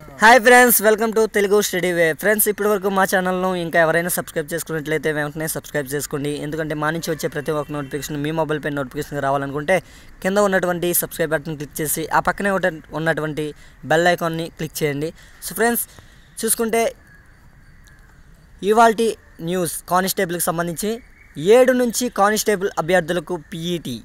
Hi friends welcome to Telugu study way. Friends ఇప్పటివరకు మా ఛానల్ను ఇంకా ఎవరైనా సబ్స్క్రైబ్ చేసుకున్నట్లయితే వెంటనే సబ్స్క్రైబ్ చేసుకోండి. ఎందుకంటే మా నుంచి వచ్చే ప్రతి ఒక్క నోటిఫికేషన్ మీ మొబైల్ పై నోటిఫికేషన్ రావాలనుకుంటే కింద ఉన్నటువంటి సబ్స్క్రైబ్ బటన్ క్లిక్ చేసి ఆ పక్కనే ఉన్నటువంటి బెల్ ఐకాన్ని క్లిక్ చేయండి. సో ఫ్రెండ్స్ చూసుకుంటే ఇవాల్టి న్యూస్ కానిస్టేబుల్కి సంబంధించి ఏడు నుంచి కానిస్టేబుల్ అభ్యర్థులకు పీఈటీ.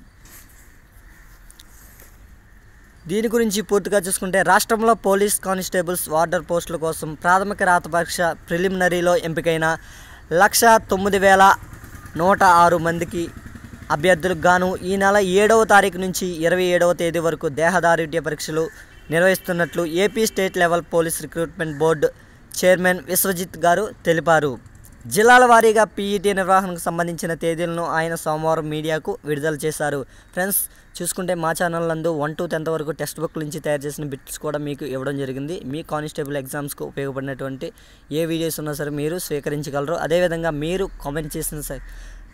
దీని గురించి పూర్తిగా చూసుకుంటే రాష్ట్రంలో పోలీస్ కానిస్టేబుల్స్ వార్డర్ పోస్టుల కోసం ప్రాథమిక రాత పరీక్ష ప్రిలిమినరీలో ఎంపికైన లక్ష తొమ్మిది వేల నూట ఆరు మందికి అభ్యర్థులకు గాను ఈ నెల ఏడవ తారీఖు నుంచి ఇరవై ఏడవ తేదీ వరకు దేహదారుఢ్య పరీక్షలు నిర్వహిస్తున్నట్లు AP state level police recruitment board chairman Vishwajit గారు తెలిపారు. జిల్లాల వారీగా పీఈటీ నిర్వహణకు సంబంధించిన తేదీలను ఆయన సోమవారం మీడియాకు విడుదల చేశారు. ఫ్రెండ్స్ చూసుకుంటే మా ఛానల్ నందు వన్ టు టెన్త్ వరకు టెక్స్ట్ బుక్ నుంచి తయారు చేసిన బిట్స్ కూడా మీకు ఇవ్వడం జరిగింది. మీ కానిస్టేబుల్ ఎగ్జామ్స్కు ఉపయోగపడినటువంటి ఏ వీడియోస్ ఉన్నా సరే మీరు స్వీకరించగలరు. అదేవిధంగా మీరు కామెంట్ చేసిన సార్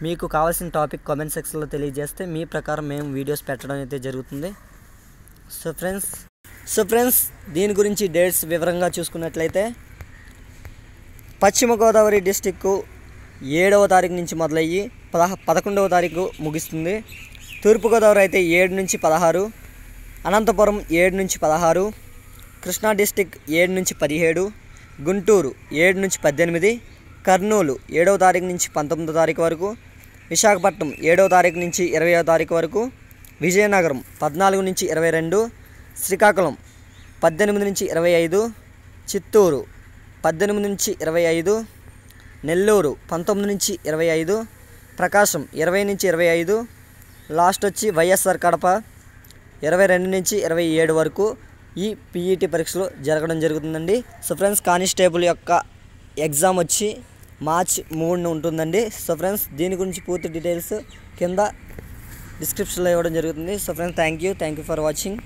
మీకు కావాల్సిన టాపిక్ కామెంట్ సెక్షన్లో తెలియజేస్తే మీ ప్రకారం మేము వీడియోస్ పెట్టడం అయితే జరుగుతుంది. సో ఫ్రెండ్స్ సో ఫ్రెండ్స్ దీని గురించి డేట్స్ వివరంగా చూసుకున్నట్లయితే పశ్చిమ గోదావరి డిస్టిక్కు ఏడవ తారీఖు నుంచి మొదలయ్యి పదహ పదకొండవ తారీఖు ముగుస్తుంది. తూర్పుగోదావరి అయితే ఏడు నుంచి పదహారు అనంతపురం ఏడు నుంచి పదహారు కృష్ణా డిస్టిక్ ఏడు నుంచి పదిహేడు గుంటూరు ఏడు నుంచి పద్దెనిమిది కర్నూలు ఏడవ తారీఖు నుంచి పంతొమ్మిదో తారీఖు వరకు విశాఖపట్నం ఏడవ తారీఖు నుంచి ఇరవయో తారీఖు వరకు విజయనగరం పద్నాలుగు నుంచి ఇరవై రెండు శ్రీకాకుళం పద్దెనిమిది నుంచి ఇరవై ఐదు చిత్తూరు పద్దెనిమిది నుంచి ఇరవై ఐదు నెల్లూరు పంతొమ్మిది నుంచి ఇరవై ఐదు ప్రకాశం ఇరవై నుంచి ఇరవై ఐదు లాస్ట్ వచ్చి వైఎస్ఆర్ కడప ఇరవై రెండు నుంచి ఇరవై ఏడు వరకు ఈ పీఈటీ పరీక్షలు జరగడం జరుగుతుందండి. సో ఫ్రెండ్స్ కానిస్టేబుల్ యొక్క ఎగ్జామ్ వచ్చి మార్చ్ మూడున ఉంటుందండి. సో ఫ్రెండ్స్ దీని గురించి పూర్తి డీటెయిల్స్ కింద డిస్క్రిప్షన్లో ఇవ్వడం జరుగుతుంది. So friends thank you. Thank you for watching.